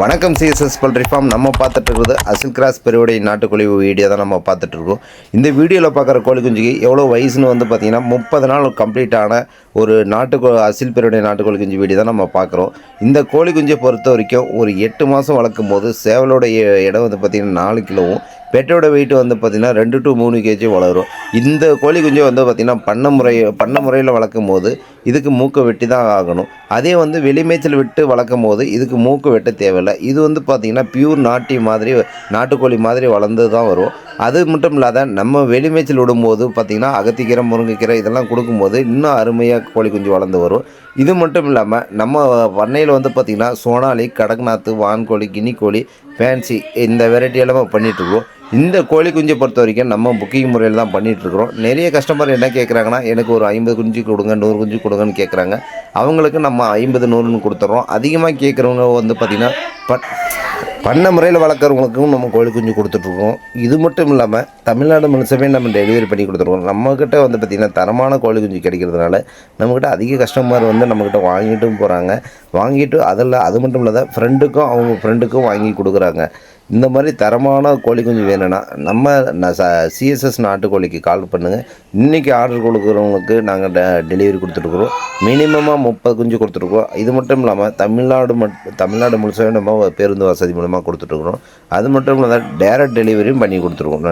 வணக்கம் CSS பல்ட்ரி form நம்ம பார்த்துட்டு இருக்கிறது அசில் கிராஸ் பெருவடை நாட்டுக்கோழி வீடியோ தான் நம்ம பார்த்துட்டு இருக்கோம். இந்த வீடியோவில் பார்க்குற கோழி குஞ்சுக்கு எவ்வளோ வயசுன்னு வந்து பார்த்திங்கன்னா முப்பது நாள் கம்ப்ளீட்டான ஒரு நாட்டுக்கோ அசில் பெருவடை நாட்டுக்கோழி குஞ்சு வீடியோ தான் நம்ம பார்க்குறோம். இந்த கோழி குஞ்சை பொறுத்த வரைக்கும் ஒரு எட்டு மாதம் வளர்க்கும் போது சேவலோடைய இடம் வந்து பார்த்திங்கன்னா நாலு கிலோவும் பெட்டோட வெயிட் வந்து பார்த்திங்கன்னா ரெண்டு டு மூணு கேஜி வளரும். இந்த கோழி குஞ்சை வந்து பார்த்திங்கன்னா பண்ண முறை பண்ண முறையில் வளர்க்கும் போது இதுக்கு மூக்கை வெட்டி தான் ஆகணும். அதே வந்து வெளிமேய்ச்சல் விட்டு வளர்க்கும் போது இதுக்கு மூக்கு வெட்ட தேவையில்லை. இது வந்து பார்த்திங்கன்னா பியூர் நாட்டி மாதிரி நாட்டுக்கோழி மாதிரி வளர்ந்து தான் வரும். அது மட்டும் இல்லாத நம்ம வெளிமேய்ச்சல் விடும்போது பார்த்திங்கன்னா அகத்திக்கீரை முருங்கைக்கீரை இதெல்லாம் கொடுக்கும்போது இன்னும் அருமையாக கோழி குஞ்சு வளர்ந்து வரும். இது மட்டும் இல்லாமல் நம்ம பண்ணையில் வந்து பார்த்திங்கன்னா சோனாலி கடக்நாத்து வான்கோழி கினிக்கோழி ஃபேன்சி இந்த வெரைட்டி எல்லாம் பண்ணிகிட்ருக்கோம் இந்த கோழி குஞ்சை பொறுத்த வரைக்கும் நம்ம புக்கிங் முறையில் தான் பண்ணிகிட்ருக்குறோம் நிறைய கஸ்டமர் என்ன கேட்குறாங்கன்னா எனக்கு ஒரு ஐம்பது குஞ்சு கொடுங்க நூறு குஞ்சு கொடுங்கன்னு கேட்குறாங்க அவங்களுக்கு நம்ம ஐம்பது நூறுன்னு கொடுத்துட்றோம் அதிகமாக கேட்குறவங்க வந்து பார்த்திங்கன்னா பட் பண்ண முறையில் வளர்க்குறவங்களுக்கும் நம்ம கோழி குஞ்சு கொடுத்துட்ருக்கோம் இது மட்டும் இல்லாமல் தமிழ்நாடு முழுசமே நம்ம டெலிவரி பண்ணி கொடுத்துருக்கோம். நம்மக்கிட்ட வந்து பார்த்திங்கன்னா தரமான கோழி குஞ்சு கிடைக்கிறதுனால நம்மக்கிட்ட அதிக கஸ்டமர் வந்து நம்மக்கிட்ட வாங்கிட்டும் போகிறாங்க வாங்கிட்டு அதில் அது மட்டும் இல்லாத ஃப்ரெண்டுக்கும் அவங்க ஃப்ரெண்டுக்கும் வாங்கி கொடுக்குறாங்க. இந்த மாதிரி தரமான கோழி குஞ்சு வேணும்னா நம்ம சிஎஸ்எஸ் நாட்டுக்கோழிக்கு கால் பண்ணுங்கள் இன்றைக்கி ஆர்டர் கொடுக்குறவங்களுக்கு நாங்கள் டெலிவரி கொடுத்துருக்குறோம் மினிமமாக முப்பது குஞ்சு கொடுத்துருக்குறோம் இது மட்டும் இல்லாமல் தமிழ்நாடு மட் தமிழ்நாடு முழுசாக நம்ம பேருந்து வசதி மூலமாக கொடுத்துட்ருக்குறோம் அது மட்டும் இல்லாமல் டேரக்ட் டெலிவரியும் பண்ணி கொடுத்துருக்கோம்.